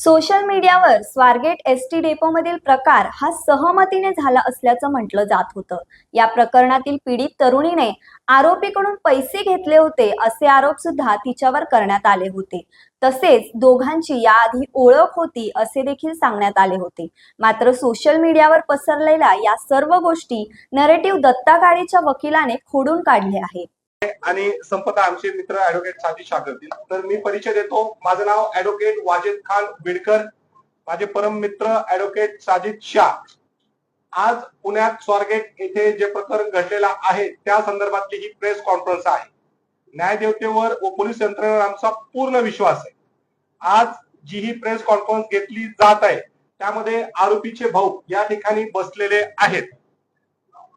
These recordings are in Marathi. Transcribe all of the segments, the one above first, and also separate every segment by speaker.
Speaker 1: सोशल मीडियावर स्वारगेट एस टी डेपोमधील प्रकार हा सहमतीने झाला असल्याचं म्हटलं जात होतं. या प्रकरणातील पीडित तरुणीने आरोपीकडून पैसे घेतले होते असे आरोप सुद्धा तिच्यावर करण्यात आले होते. तसेच दोघांची याआधी ओळख होती असे देखील सांगण्यात आले होते. मात्र सोशल मीडियावर पसरलेल्या या सर्व गोष्टी नरेटिव्ह दत्ता काळेच्या वकिलाने खोडून काढले आहेत.
Speaker 2: आणि संपता आमचे मित्र ऍडव्होकेट साजी शाकरतील तर मी परिचय देतो. माझं नाव ऍडव्होकेट वाजिद खान बिडकर माझे परम मित्र ऍडव्होकेट साजिद शाह. आज पुण्यात स्वारगेट येथे जे प्रकरण घडलेलं आहे त्या संदर्भातली ही प्रेस कॉन्फरन्स आहे. न्यायदेवतेवर व पोलीस यंत्रणेवर आमचा पूर्ण विश्वास आहे. आज जी ही प्रेस कॉन्फरन्स घेतली जात आहे त्यामध्ये आरोपीचे भाऊ या ठिकाणी बसलेले आहेत.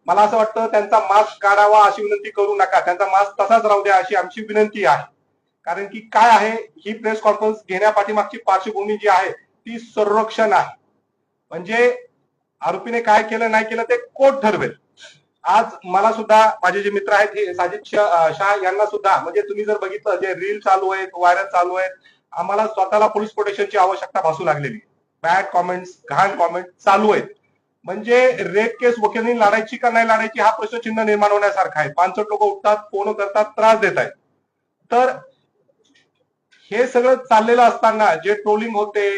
Speaker 2: मला असं वाटतं त्यांचा मास्क काढावा अशी विनंती करू नका. त्यांचा मास्क तसाच राहू द्या अशी आमची विनंती आहे. कारण की काय आहे ही प्रेस कॉन्फरन्स घेण्यापाठीमागची पार्श्वभूमी जी आहे ती संरक्षण आहे. म्हणजे आरोपीने काय केलं नाही केलं ते कोर्ट ठरवेल. आज मला सुद्धा माझे जे मित्र आहेत हे साजिद शाह यांना सुद्धा म्हणजे तुम्ही जर बघितलं जे रील चालू आहेत व्हायरल चालू आहेत आम्हाला स्वतःला पोलीस प्रोटेक्शनची आवश्यकता भासू लागलेली. बॅड कॉमेंट्स घाण कॉमेंट चालू आहेत. म्हणजे रेप केस वकिलांनी लढायची का नाही लढायची हा प्रश्नचिन्ह निर्माण होण्यासारखा आहे. पानसट लोक उठतात फोन करतात त्रास देत आहेत. तर हे सगळं चाललेलं असताना जे ट्रोलिंग होते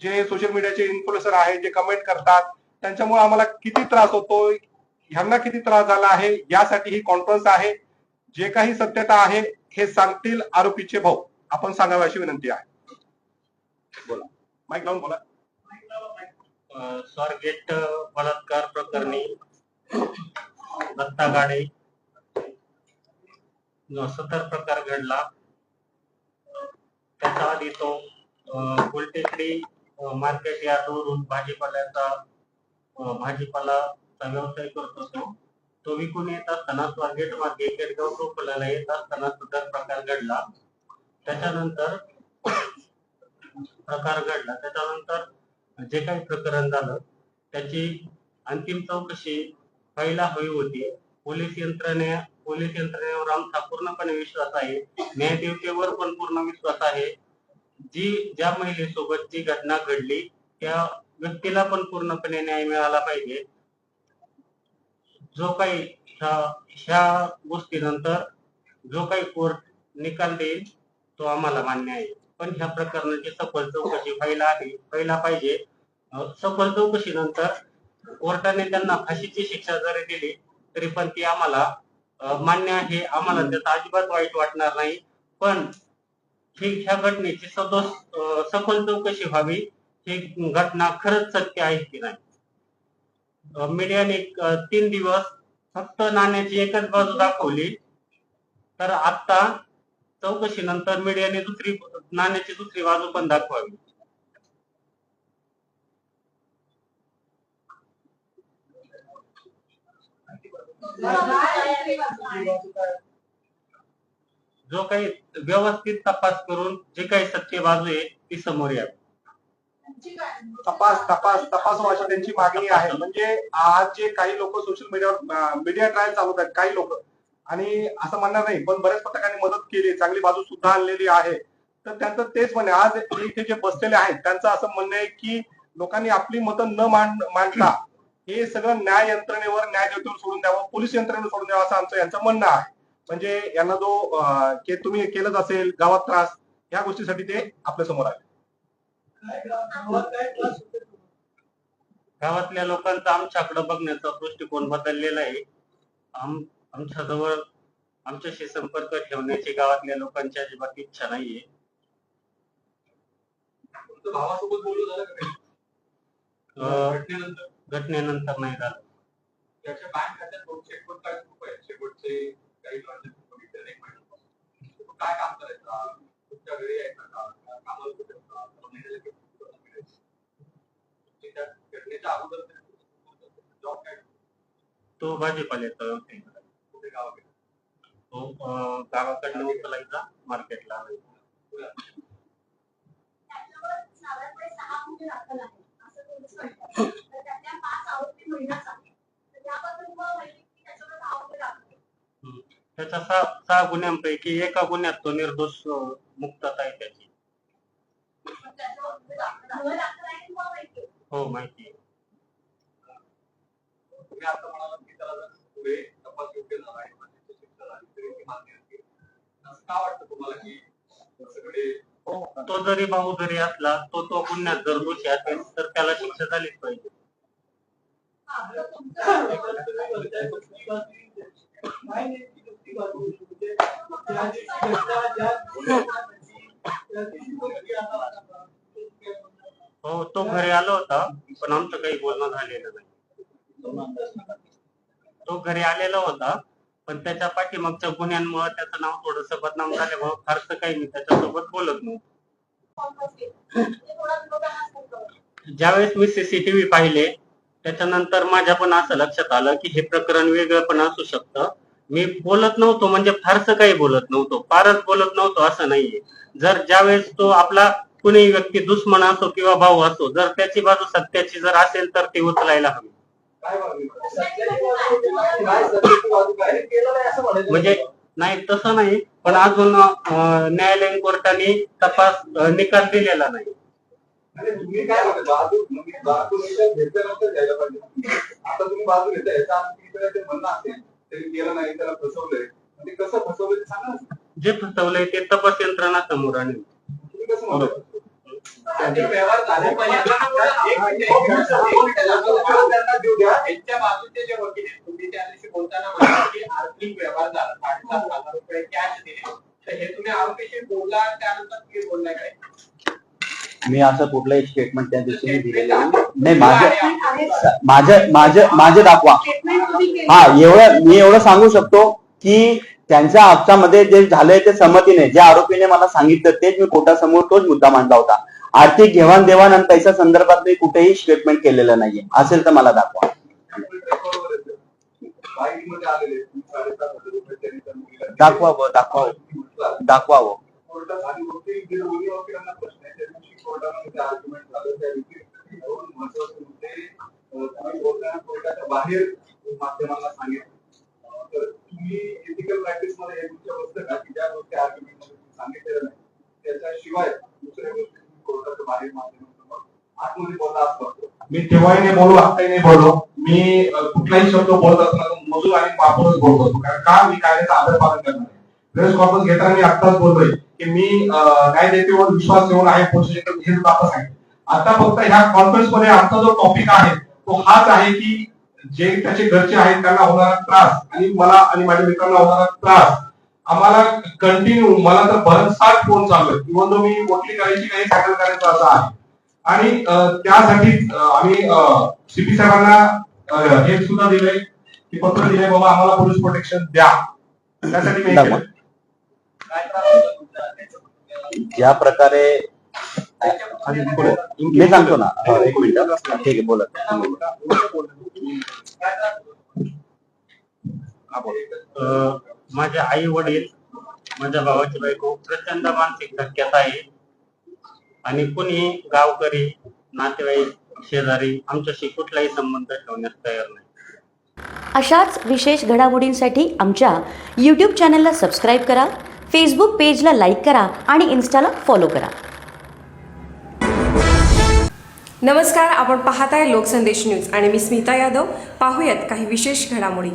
Speaker 2: जे सोशल मीडियाचे इन्फ्लुएन्सर आहे जे कमेंट करतात त्यांच्यामुळे आम्हाला किती त्रास होतो ह्यांना किती त्रास झाला आहे यासाठी ही कॉन्फरन्स आहे. जे काही सत्यता आहे हे सांगतील आरोपीचे भाऊ. आपण सांगावे अशी विनंती आहे. बोला. माईक लावून बोला.
Speaker 3: स्वारगेट बलात्कार प्रकरणी दत्ता गाडे जो सतर प्रकार घडला त्याच्या आधी तो अ, मार्केट यार्डवरून भाजीपाल्याचा भाजीपालाचा व्यवसाय करत होतो. तो विकून येत असताना स्वारगेट मार्गे केडगाव टोपल्याला येत असताना सदर प्रकार घडला. त्याच्यानंतर प्रकार घडला. त्याच्यानंतर जे काही प्रकरण झालं त्याची अंतिम चौकशी व्हायला हवी होती. पोलीस यंत्रणे पोलीस यंत्रणेवर आमचा पूर्णपणे विश्वास आहे. न्यायदेवतेवर पण पूर्ण विश्वास आहे. जी ज्या महिलेसोबत जी घटना घडली त्या व्यक्तीला पण पूर्णपणे न्याय मिळाला पाहिजे. जो काही ह्या ह्या गोष्टीनंतर जो काही कोर्ट निकाल देईल तो आम्हाला मान्य आहे. पण ह्या प्रकरणाची सखोल चौकशी व्हायला हवी व्हायला पाहिजे. सखोल चौकशीनंतर कोर्टाने त्यांना फाशीची शिक्षा जरी दिली तरी पण ती आम्हाला मान्य आहे. आम्हाला त्याचा अजिबात वाईट वाटणार नाही. पण ही ह्या घटनेची सदोष सखोल चौकशी व्हावी ही घटना खरंच सत्य आहे की नाही? मीडियाने तीन दिवस फक्त नाण्याची एकच बाजू दाखवली. तर आता चौकशीनंतर मीडियाने दुसरी नाण्याची दुसरी बाजू पण दाखवावी. जो काही व्यवस्थित तपास करून जे काही सत्य बाजू आहे ती समोर यावी
Speaker 2: तपास तपास तपास अशी त्यांची मागणी आहे. म्हणजे आज जे काही लोक सोशल मीडियावर मीडिया ट्रायल चालवत आहेत काही लोक आणि असं म्हणणार नाही पण बऱ्याच पथकांनी मदत केली चांगली बाजू सुद्धा आणलेली आहे. तर त्यांचं तेच म्हणणे आज इथे जे बसलेले आहेत त्यांचं असं म्हणणं आहे की लोकांनी आपली मतं न मांड मांडता हे सगळं न्याय यंत्रणेवर न्याय ज्योतीवर सोडून द्यावं पोलीस यंत्रणेवर सोडून द्यावं असं आमचं यांचं म्हणणं आहे. म्हणजे यांना जो के तुम्ही केलंच असेल गावात त्रास या गोष्टीसाठी ते आपल्यासमोर आहे
Speaker 3: गावातल्या लोकांचा आमच्याकडे बघण्याचा दृष्टिकोन बदललेला आहे. आमच्याजवळ आमच्याशी संपर्क ठेवण्याची गावातल्या लोकांची अजिबात इच्छा नाहीये
Speaker 2: तुमचं भावासोबत बोलू झालं का काही?
Speaker 3: अं,
Speaker 2: घटनेनंतर
Speaker 3: घटनेनंतर नाही झालं
Speaker 2: त्याच्या बँक खात्यात काही ट्रान्झॅक्शन बघितले नाही महिन्यापासून. तो काय काम करायचा तुमच्या घरी यायचा का का कामाला कुठे होता? त्याला महिन्याला किती पगार मिळायचा? त्या घटनेच्या अगोदर जॉब काय
Speaker 3: तो भाजीपाल्याचा व्यवसाय करायचा.
Speaker 2: गावाकडे
Speaker 3: तो अं, गावाकडनं उचलायचा मार्केटला. त्याच्या सहा सहा गुन्ह्यांपैकी एका गुन्ह्यात तो निर्दोष मुक्तता आहे त्याची. हो माहिती आहे.
Speaker 2: तपास योग्य झाला आहे शिक्षा झाली तरी ती मान्य असते असं का वाटतं तुम्हाला की सगळे
Speaker 3: तो जरी भाऊ जरी असला तो तो गुन्ह्यात जर दोषी असेल तर त्याला शिक्षा झालीच पाहिजे. हो तो घरी आला होता पण आमचं काही बोलणं झालेलं नाही. तो घरी आलेला होता पण त्याच्या पाठीमागच्या गुन्ह्यांमुळे त्याचं नाव थोडस बदनाम झाल्यामुळे फारसं काही मी त्याच्यासोबत बोलत नव्हतो. ज्यावेळेस मी सीसीटीव्ही पाहिले त्याच्यानंतर माझ्या पण असं लक्षात आलं की हे प्रकरण वेगळं पण असू शकतं. मी बोलत नव्हतो म्हणजे फारसं काही बोलत नव्हतो. फारच बोलत नव्हतो असं नाहीये. जर ज्यावेळेस तो आपला कुणी व्यक्ती दुश्मन असो किंवा भाऊ असो जर त्याची बाजू सत्याची जर असेल तर ती उचलायला हवी. म्हणजे नाही तसं नाही पण अजून न्यायालयीन कोर्टाने तपास निकाल दिलेला नाही.
Speaker 2: तुम्ही काय म्हणजे पाहिजे. आता तुम्ही बाजू याचा केलं नाही त्याला फसवलंय. म्हणजे कसं फसवलंय सांगा.
Speaker 3: जे फसवलंय ते तपास यंत्रणा समोर आणेल.
Speaker 2: तुम्ही कसं म्हणता?
Speaker 4: व्यवहार झाले पाहिजे. एक मिनिट, एक मिनिट, एक मिनिट, त्यांना देऊ द्या. त्यांच्या बाजूचे जे वकील आहेत, तुम्ही त्या दिवशी बोलताना म्हणाला की आर्थिक व्यवहार झाला साडेसात हजार रुपये कॅश दिले. तर हे तुम्ही आरोपीशी बोलला त्यानंतर तुम्ही बोललाय काय?
Speaker 5: मी असं कुठलंही स्टेटमेंट त्या दिवशी नाही दिलेलं. नाही. माझं माझं माझं माझं दाखवा. हा एवढं मी एवढं सांगू शकतो की त्यांच्या हप्त्यामध्ये जे झालंय ते संमतीने ज्या आरोपीने मला सांगितलं तेच मी कोर्टासमोर तोच मुद्दा मांडला होता. आर्थिक घेवाणदेवाण आणि पैसा संदर्भात मी कुठेही स्टेटमेंट केलेलं नाहीये. असेल तर मला दाखवा. दाखवावं
Speaker 2: आहे ते. बाईकमध्ये मी तेव्हाही नाही बोलू आत्ताही नाही बोललो मी कुठलाही शब्द बोलत असताना मजूर आणि वापरच बोलत असतो. कारण का मी कायद्याचा आदर पालन करणार आहे. प्रेस कॉन्फरन्स घेताना मी आत्ताच बोलतोय की मी अं, न्यायदेतेवर विश्वास ठेवून आहे पोलीस हे सुद्धा आता सांगितलं आता फक्त ह्या कॉन्फरन्समध्ये आमचा जो टॉपिक आहे तो हाच आहे की जे त्याचे घरचे आहेत त्यांना होणारा त्रास आणि मला आणि माझ्या मित्रांना होणारा त्रास. आम्हाला कंटिन्यू मला तर भरमसाठ फोन चालू आहे इव्हन मी मोठी करायची काही सॅटल करायचं असं आहे. आणि त्यासाठी आम्ही सीपी साहेबांना हे सुद्धा दिलंय. की पत्र दिलंय बाबा आम्हाला पोलीस प्रोटेक्शन द्या. त्यासाठी?
Speaker 5: ज्या प्रकारे मी सांगतो ना. एक मिनिट ठीक आहे बोला.
Speaker 4: काय त्रास होता?
Speaker 3: अं, माझे आई वडील माझ्या भावाची बायको प्रचंड मानसिक धक्क्यात आहे. आणि कुणी गावकरी नातेवाईक शेजारी आमच्याशी कुठलाही संबंध ठेवण्यास तयार नाही.
Speaker 6: अशाच विशेष घडामोडींसाठी आमच्या यूट्यूब चॅनलला सबस्क्राईब करा फेसबुक पेजला लाईक करा आणि इन्स्टाला फॉलो करा.
Speaker 7: नमस्कार आपण पाहताय लोकसंदेश न्यूज आणि मी स्मिता यादव. पाहूयात काही विशेष घडामोडी.